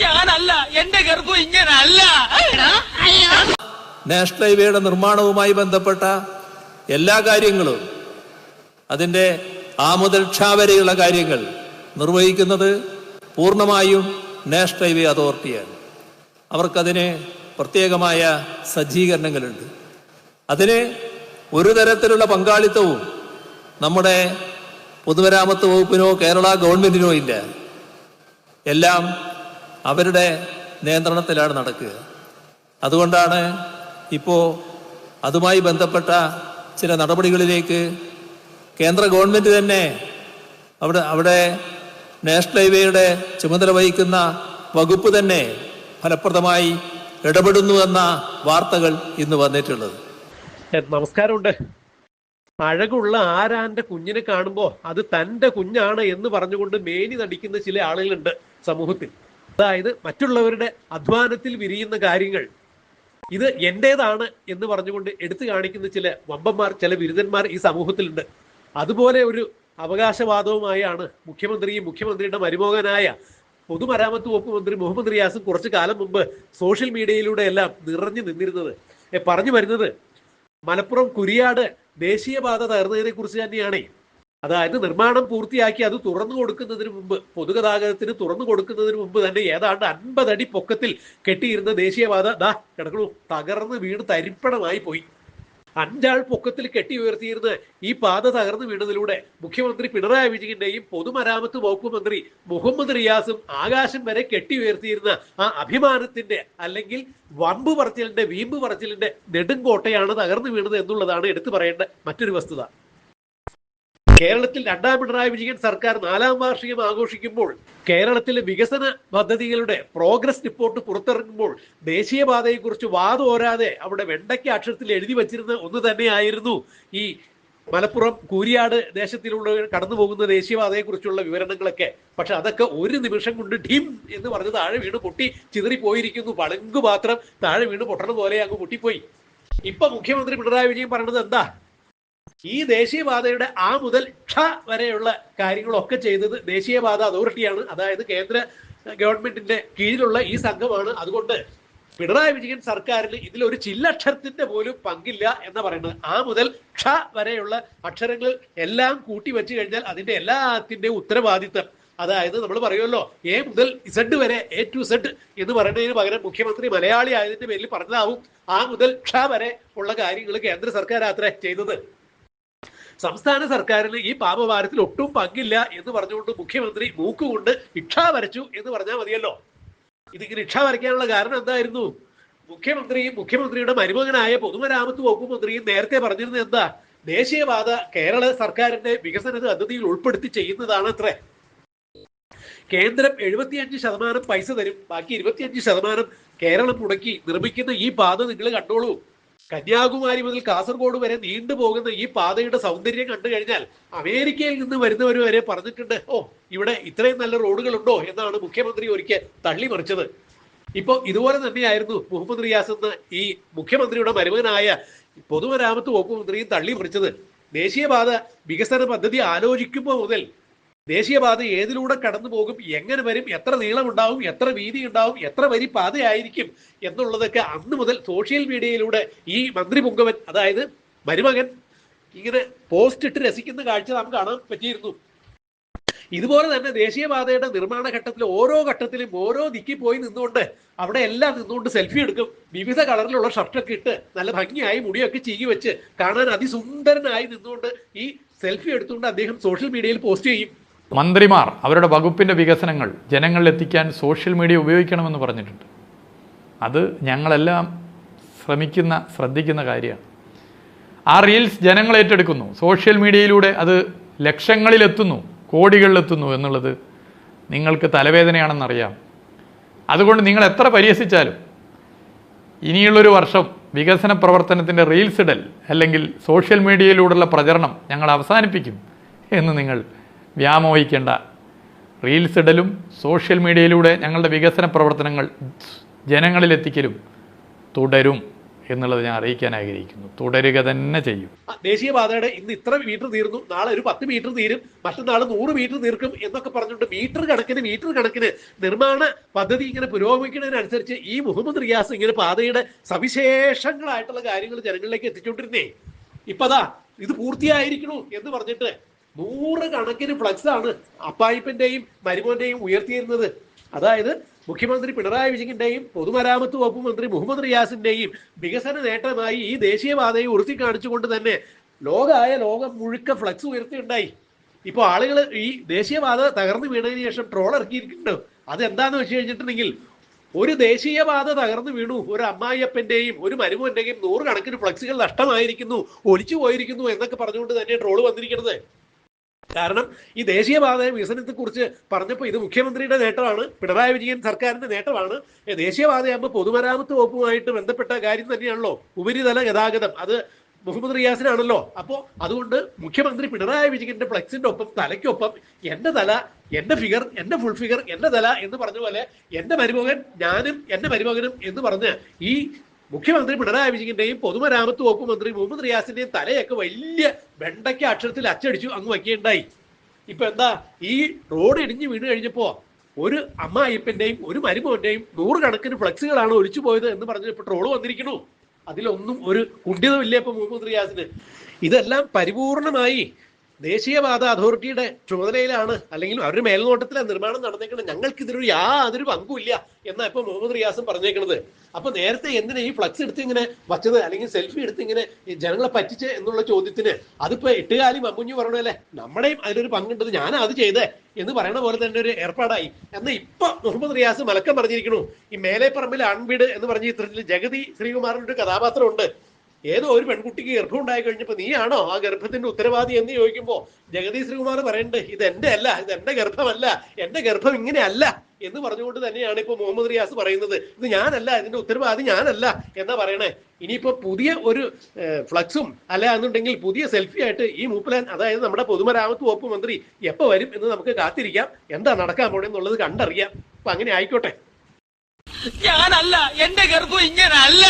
ഞാനല്ല എന്റെ ഗർഭം ഇങ്ങനല്ല. നാഷണൽ ഹൈവേയുടെ നിർമ്മാണവുമായി ബന്ധപ്പെട്ട എല്ലാ കാര്യങ്ങളും അതിന്റെ ആ മുതൽ ക്ഷ വരെയുള്ള കാര്യങ്ങൾ നിർവഹിക്കുന്നത് പൂർണമായും നാഷണൽ ഹൈവേ അതോറിറ്റിയാണ് അവർക്കതിന് പ്രത്യേകമായ സജ്ജീകരണങ്ങളുണ്ട്. അതിന് ഒരു തരത്തിലുള്ള പങ്കാളിത്തവും നമ്മുടെ പൊതുമരാമത്ത് വകുപ്പിനോ കേരള ഗവൺമെന്റിനോ ഇല്ല. എല്ലാം അവരുടെ നിയന്ത്രണത്തിലാണ് നടക്കുക. അതുകൊണ്ടാണ് ഇപ്പോൾ അതുമായി ബന്ധപ്പെട്ട ചില നടപടികളിലേക്ക് കേന്ദ്ര ഗവൺമെന്റ് തന്നെ അവിടെ അവിടെ നാഷണൽ ഹൈവേയുടെ ചുമതല വഹിക്കുന്ന വകുപ്പ് തന്നെ ഫലപ്രദമായി ഇടപെടുന്നു എന്ന വാർത്തകൾ ഇന്ന് വന്നിട്ടുള്ളത്. നമസ്കാരമുണ്ട്. അഴകുള്ള ആരാന്റെ കുഞ്ഞിനെ കാണുമ്പോൾ അത് തന്റെ കുഞ്ഞാണ് എന്ന് പറഞ്ഞുകൊണ്ട് മേനി നടിക്കുന്ന ചില ആളുകളുണ്ട് സമൂഹത്തിൽ. അതായത് മറ്റുള്ളവരുടെ അധ്വാനത്തിൽ വിരിയുന്ന കാര്യങ്ങൾ. ഇത് എന്റേതാണ് എന്ന് പറഞ്ഞുകൊണ്ട് എടുത്തു കാണിക്കുന്ന ചില വമ്പന്മാർ ചില ബിരുദന്മാർ ഈ സമൂഹത്തിലുണ്ട്. അതുപോലെ ഒരു അവകാശവാദവുമായാണ് മുഖ്യമന്ത്രിയും മുഖ്യമന്ത്രിയുടെ മരുമോഹനായ പൊതുമരാമത്ത് വകുപ്പ് മന്ത്രി മുഹമ്മദ് റിയാസും കുറച്ചു കാലം മുമ്പ് സോഷ്യൽ മീഡിയയിലൂടെ എല്ലാം നിറഞ്ഞു നിന്നിരുന്നത്. പറഞ്ഞു വരുന്നത് മലപ്പുറം കുരിയാട് ദേശീയപാത തകർന്നതിനെ കുറിച്ച് തന്നെയാണ്. അതായത് നിർമ്മാണം പൂർത്തിയാക്കി അത് തുറന്നു കൊടുക്കുന്നതിന് മുമ്പ് പൊതുഗതാഗതത്തിന് തുറന്നു കൊടുക്കുന്നതിന് മുമ്പ് തന്നെ ഏതാണ്ട് അൻപത് അടി പൊക്കത്തിൽ കെട്ടിയിരുന്ന ദേശീയപാത ദാ കിടക്കണു. തകർന്ന് വീണ് തരിപ്പണമായി പോയി. അഞ്ചാൾ പൊക്കത്തിൽ കെട്ടി ഉയർത്തിയിരുന്ന ഈ പാത തകർന്നു വീണതിലൂടെ മുഖ്യമന്ത്രി പിണറായി വിജയന്റെയും പൊതുമരാമത്ത് വകുപ്പ് മന്ത്രി മുഹമ്മദ് റിയാസും ആകാശം വരെ കെട്ടി ഉയർത്തിയിരുന്ന ആ അഭിമാനത്തിന്റെ അല്ലെങ്കിൽ വമ്പ് പറച്ചിലിന്റെ വീമ്പ് പറച്ചിലിന്റെ നെടുങ്കോട്ടയാണ് തകർന്നു വീണത് എന്നുള്ളതാണ് എടുത്തു പറയേണ്ട മറ്റൊരു വസ്തുത. കേരളത്തിൽ രണ്ടാം പിണറായി വിജയൻ സർക്കാർ നാലാം വാർഷികം ആഘോഷിക്കുമ്പോൾ കേരളത്തിലെ വികസന പദ്ധതികളുടെ പ്രോഗ്രസ് റിപ്പോർട്ട് പുറത്തിറങ്ങുമ്പോൾ ദേശീയപാതയെക്കുറിച്ച് വാദോരാതെ അവിടെ വെണ്ടയ്ക്ക അക്ഷരത്തിൽ എഴുതി വച്ചിരുന്ന ഒന്ന് തന്നെയായിരുന്നു ഈ മലപ്പുറം കൂരിയാട് ദേശത്തിലുള്ള കടന്നു പോകുന്ന ദേശീയപാതയെക്കുറിച്ചുള്ള വിവരണങ്ങളൊക്കെ. പക്ഷെ അതൊക്കെ ഒരു നിമിഷം കൊണ്ട് ഢീം എന്ന് പറഞ്ഞ് താഴെ വീണ് പൊട്ടി ചിതറിപ്പോയിരിക്കുന്നു. പളുങ്കു മാത്രം താഴെ വീണ് പൊട്ടണ പോലെ അങ്ങ് പൊട്ടിപ്പോയി. ഇപ്പൊ മുഖ്യമന്ത്രി പിണറായി വിജയൻ പറയുന്നത് എന്താ? ഈ ദേശീയപാതയുടെ ആ മുതൽ ക്ഷ വരെയുള്ള കാര്യങ്ങളൊക്കെ ചെയ്തത് ദേശീയപാത അതോറിറ്റിയാണ്. അതായത് കേന്ദ്ര ഗവൺമെന്റിന്റെ കീഴിലുള്ള ഈ സംഘമാണ്. അതുകൊണ്ട് പിണറായി വിജയൻ സർക്കാരിന് ഒരു ചില്ലക്ഷരത്തിന്റെ പോലും പങ്കില്ല എന്ന് പറയുന്നത്. ആ മുതൽ ക്ഷ വരെയുള്ള അക്ഷരങ്ങൾ എല്ലാം കൂട്ടി വെച്ച് കഴിഞ്ഞാൽ അതിന്റെ എല്ലാത്തിന്റെയും ഉത്തരവാദിത്തം. അതായത് നമ്മൾ പറയുമല്ലോ എ മുതൽ ഇസഡ് വരെ എ ടു സെഡ് എന്ന് പറയുന്നതിന് പകരം മുഖ്യമന്ത്രി മലയാളി ആയതിന്റെ പേരിൽ പറഞ്ഞതാവും ആ മുതൽ ക്ഷ വരെ ഉള്ള കാര്യങ്ങൾ കേന്ദ്ര സർക്കാർ അത്ര ചെയ്തത്. സംസ്ഥാന സർക്കാരിന് ഈ പാപഭാരത്തിൽ ഒട്ടും പങ്കില്ല എന്ന് പറഞ്ഞുകൊണ്ട് മുഖ്യമന്ത്രി മൂക്കുകൊണ്ട് ഇക്ഷ വരച്ചു എന്ന് പറഞ്ഞാൽ മതിയല്ലോ. ഇതിങ്ങനെ ഇക്ഷ വരയ്ക്കാനുള്ള കാരണം എന്തായിരുന്നു? മുഖ്യമന്ത്രിയും മുഖ്യമന്ത്രിയുടെ മരുമകനായ പൊതുമരാമത്ത് വകുപ്പ് മന്ത്രിയും നേരത്തെ പറഞ്ഞിരുന്നത് എന്താ? ദേശീയപാത കേരള സർക്കാരിന്റെ വികസന പദ്ധതിയിൽ ഉൾപ്പെടുത്തി ചെയ്യുന്നതാണ് അത്രേ കേന്ദ്രം എഴുപത്തിയഞ്ച് ശതമാനം പൈസ തരും ബാക്കി ഇരുപത്തിയഞ്ച് ശതമാനം കേരളം മുടക്കി നിർമ്മിക്കുന്ന ഈ പാത നിങ്ങൾ കണ്ടോളൂ. കന്യാകുമാരി മുതൽ കാസർഗോഡ് വരെ നീണ്ടു പോകുന്ന ഈ പാതയുടെ സൗന്ദര്യം കണ്ടു കഴിഞ്ഞാൽ അമേരിക്കയിൽ നിന്ന് വരുന്നവർ വരെ പറഞ്ഞിട്ടുണ്ട് ഓ ഇവിടെ ഇത്രയും നല്ല റോഡുകളുണ്ടോ? എന്നാണ് മുഖ്യമന്ത്രി ഒരിക്കൽ തള്ളിമറിച്ചത് ഇപ്പൊ ഇതുപോലെ തന്നെയായിരുന്നു മുഹമ്മദ് റിയാസ് എന്ന ഈ മുഖ്യമന്ത്രിയുടെ മരുമകനായ പൊതുമരാമത്ത് വകുപ്പ് മന്ത്രിയും തള്ളിമറിച്ചത് ദേശീയപാത വികസന പദ്ധതി ആലോചിക്കുമ്പോൾ മുതൽ ദേശീയപാത ഏതിലൂടെ കടന്നു പോകും? എങ്ങനെ വരും? എത്ര നീളമുണ്ടാവും? എത്ര വീതി ഉണ്ടാവും എത്ര വരി പാതയായിരിക്കും? എന്നുള്ളതൊക്കെ അന്ന് മുതൽ സോഷ്യൽ മീഡിയയിലൂടെ ഈ മന്ത്രി പുങ്കവൻ അതായത് മരുമകൻ ഇങ്ങനെ പോസ്റ്റ് ഇട്ട് രസിക്കുന്ന കാഴ്ച നമുക്ക് കാണാൻ പറ്റിയിരുന്നു. ഇതുപോലെ തന്നെ ദേശീയപാതയുടെ നിർമ്മാണ ഘട്ടത്തിൽ ഓരോ ഘട്ടത്തിലും ഓരോ ദിക്കി പോയി നിന്നുകൊണ്ട് അവിടെ എല്ലാം നിന്നുകൊണ്ട് സെൽഫി എടുക്കും. വിവിധ കളറിലുള്ള ഷർട്ടൊക്കെ ഇട്ട് നല്ല ഭംഗിയായി മുടിയൊക്കെ ചീകി വെച്ച് കാണാൻ അതിസുന്ദരനായി നിന്നുകൊണ്ട് ഈ സെൽഫി എടുത്തുകൊണ്ട് അദ്ദേഹം സോഷ്യൽ മീഡിയയിൽ പോസ്റ്റ് ചെയ്യും. മന്ത്രിമാർ അവരുടെ വകുപ്പിന്റെ വികസനങ്ങൾ ജനങ്ങളിലെത്തിക്കാൻ സോഷ്യൽ മീഡിയ ഉപയോഗിക്കണമെന്ന് പറഞ്ഞിട്ടുണ്ട്. അത് ഞങ്ങളെല്ലാം ശ്രമിക്കുന്ന ശ്രദ്ധിക്കുന്ന കാര്യമാണ്. ആ റീൽസ് ജനങ്ങൾ ഏറ്റെടുക്കുന്നു. സോഷ്യൽ മീഡിയയിലൂടെ അത് ലക്ഷങ്ങളിലെത്തുന്നു കോടികളിലെത്തുന്നു എന്നുള്ളത് നിങ്ങൾക്ക് തലവേദനയാണെന്നറിയാം. അതുകൊണ്ട് നിങ്ങൾ എത്ര പരിഹസിച്ചാലും ഇനിയുള്ളൊരു വർഷം വികസന പ്രവർത്തനത്തിന്റെ റീൽസ് ഇടൽ അല്ലെങ്കിൽ സോഷ്യൽ മീഡിയയിലൂടെയുള്ള പ്രചരണം ഞങ്ങൾ അവസാനിപ്പിക്കും എന്ന് നിങ്ങൾ വ്യാമോഹിക്കേണ്ട. റീൽസ് ഇടലും സോഷ്യൽ മീഡിയയിലൂടെ ഞങ്ങളുടെ വികസന പ്രവർത്തനങ്ങൾ ജനങ്ങളിലെത്തിക്കലും തുടരും എന്നുള്ളത് ഞാൻ അറിയിക്കാൻ ആഗ്രഹിക്കുന്നു. തുടരുക തന്നെ ചെയ്യും. ദേശീയ ദേശീയപാതയുടെ ഇന്ന് ഇത്ര മീറ്റർ തീർന്നു നാളെ ഒരു പത്ത് മീറ്റർ തീരും മറ്റന്നാൾ നൂറ് മീറ്റർ തീർക്കും എന്നൊക്കെ പറഞ്ഞുകൊണ്ട് മീറ്റർ കണക്കിന് മീറ്റർ കണക്കിന് നിർമ്മാണ പദ്ധതി ഇങ്ങനെ പുരോഗമിക്കുന്നതിനനുസരിച്ച് ഈ മുഹമ്മദ് റിയാസ് ഇങ്ങനെ പാതയുടെ സവിശേഷങ്ങളായിട്ടുള്ള കാര്യങ്ങൾ ജനങ്ങളിലേക്ക് എത്തിച്ചുകൊണ്ടിരുന്നേ. ഇപ്പതാ ഇത് പൂർത്തിയായിരിക്കണു എന്ന് പറഞ്ഞിട്ട് നൂറ് കണക്കിന് ഫ്ലക്സ് ആണ് അപ്പായിപ്പന്റെയും മരുമോന്റെയും ഉയർത്തിയിരുന്നത്. അതായത് മുഖ്യമന്ത്രി പിണറായി വിജയന്റെയും പൊതുമരാമത്ത് വകുപ്പ് മന്ത്രി മുഹമ്മദ് റിയാസിന്റെയും വികസന നേട്ടമായി ഈ ദേശീയപാതയെ ഉറുത്തി കാണിച്ചുകൊണ്ട് തന്നെ ലോകമായ ലോകം മുഴുക്ക ഫ്ലക്സ് ഉയർത്തിയുണ്ടായി. ഇപ്പൊ ആളുകൾ ഈ ദേശീയപാത തകർന്നു വീണതിന് ശേഷം ട്രോൾ ഇറക്കിയിരിക്കുന്നുണ്ട്? അതെന്താന്ന് വെച്ച് കഴിഞ്ഞിട്ടുണ്ടെങ്കിൽ ഒരു ദേശീയപാത തകർന്നു വീണു ഒരു അമ്മായിയപ്പന്റെയും ഒരു മരുമോന്റെയും നൂറുകണക്കിന് ഫ്ലക്സുകൾ നഷ്ടമായിരിക്കുന്നു ഒലിച്ചു പോയിരിക്കുന്നു എന്നൊക്കെ പറഞ്ഞുകൊണ്ട് തന്നെ ട്രോൾ വന്നിരിക്കുന്നത്. കാരണം ഈ ദേശീയപാത വികസനത്തെ കുറിച്ച് പറഞ്ഞപ്പോൾ ഇത് മുഖ്യമന്ത്രിയുടെ നേട്ടമാണ് പിണറായി വിജയൻ സർക്കാരിന്റെ നേട്ടമാണ്. ദേശീയപാതയാകുമ്പോൾ പൊതുമരാമത്ത് വകുപ്പുമായിട്ട് ബന്ധപ്പെട്ട കാര്യം തന്നെയാണല്ലോ. ഉപരിതല ഗതാഗതം. അത് മുഹമ്മദ് റിയാസിനാണല്ലോ. അപ്പോൾ അതുകൊണ്ട് മുഖ്യമന്ത്രി പിണറായി വിജയന്റെ ഫ്ലക്സിന്റെ ഒപ്പം തലയ്ക്കൊപ്പം എന്റെ തല എന്റെ ഫിഗർ എന്റെ ഫുൾ ഫിഗർ എന്റെ തല എന്ന് പറഞ്ഞ പോലെ എന്റെ മരുമകൻ ഞാനും എന്റെ മരുമകനും എന്ന് പറഞ്ഞ് ഈ മുഖ്യമന്ത്രി പിണറായി വിജയന്റെയും പൊതുമരാമത്ത് വകുപ്പ് മന്ത്രി മുഹമ്മദ് റിയാസിന്റെയും തലയൊക്കെ വലിയ വെണ്ടയ്ക്ക അക്ഷരത്തിൽ അച്ചടിച്ചു അങ്ങ് വയ്ക്കുകയുണ്ടായി ഇപ്പൊ എന്താ ഈ റോഡ് ഇടിഞ്ഞു വീണ് കഴിഞ്ഞപ്പോ ഒരു അമ്മായിപ്പന്റെയും ഒരു മരുമോന്റെയും നൂറുകണക്കിന് ഫ്ലക്സുകളാണ് ഒലിച്ചു പോയത് എന്ന് പറഞ്ഞ് ഇപ്പൊ ട്രോൾ വന്നിരിക്കണു അതിലൊന്നും ഒരു കുണ്ഠിതമില്ല ഇപ്പൊ മുഹമ്മദ് റിയാസിന്. ഇതെല്ലാം പരിപൂർണമായി ദേശീയപാത അതോറിറ്റിയുടെ ചുമതലയിലാണ് അല്ലെങ്കിൽ അവരുടെ മേൽനോട്ടത്തിലാണ് നിർമ്മാണം നടന്നേക്കുന്നത് ഞങ്ങൾക്ക് ഇതിലൊരു യാതൊരു പങ്കുമില്ല എന്നാ ഇപ്പൊ മുഹമ്മദ് റിയാസും പറഞ്ഞേക്കുന്നത് അപ്പൊ നേരത്തെ എന്തിനാ ഈ ഫ്ലക്സ് എടുത്ത് ഇങ്ങനെ വച്ചത്? അല്ലെങ്കിൽ സെൽഫി എടുത്ത് ഇങ്ങനെ ജനങ്ങളെ പറ്റിച്ച് എന്നുള്ള ചോദ്യത്തിന് അതിപ്പോ എട്ടുകാലി മമ്മുഞ്ഞു പറഞ്ഞല്ലേ നമ്മുടെയും അതിലൊരു പങ്കുണ്ടത് ഞാൻ അത് ചെയ്തേ എന്ന് പറയണ പോലെ തന്നെ ഒരു ഏർപ്പാടായി. എന്നാൽ ഇപ്പൊ മുഹമ്മദ് റിയാസ് മലക്കം പറഞ്ഞിരിക്കണു ഈ മേലെപ്പറമ്പിൽ അൺവീട് എന്ന് പറഞ്ഞ ചിത്രത്തിൽ ജഗതി ശ്രീകുമാറിന്റെ ഒരു കഥാപാത്രമുണ്ട്. ഏതോ ഒരു പെൺകുട്ടിക്ക് ഗർഭം ഉണ്ടായി കഴിഞ്ഞപ്പോൾ നീയാണോ ആ ഗർഭത്തിന്റെ ഉത്തരവാദി എന്ന് ചോദിക്കുമ്പോൾ ജഗദീഷ് ശ്രീകുമാർ പറയണ്ട് ഇത് എന്റെ അല്ല ഇത് എന്റെ ഗർഭമല്ല എന്റെ ഗർഭം ഇങ്ങനെയല്ല എന്ന് പറഞ്ഞുകൊണ്ട് തന്നെയാണ് ഇപ്പൊ മുഹമ്മദ് റിയാസ് പറയുന്നത്. ഇത് ഞാനല്ല ഇതിന്റെ ഉത്തരവാദി ഞാനല്ല എന്നാ പറയണേ. ഇനിയിപ്പോ പുതിയ ഒരു ഫ്ലക്സും അല്ല എന്നുണ്ടെങ്കിൽ പുതിയ സെൽഫി ആയിട്ട് ഈ മൂപ്പലാൻ അതായത് നമ്മുടെ പൊതുമരാമത്ത് വകുപ്പ് മന്ത്രി എപ്പോ വരും എന്ന് നമുക്ക് കാത്തിരിക്കാം. എന്താ നടക്കാൻ പോണെന്നുള്ളത് കണ്ടറിയാം. അപ്പൊ അങ്ങനെ ആയിക്കോട്ടെ. ഞാനല്ല എന്റെ ഗർഭം ഇങ്ങനല്ല.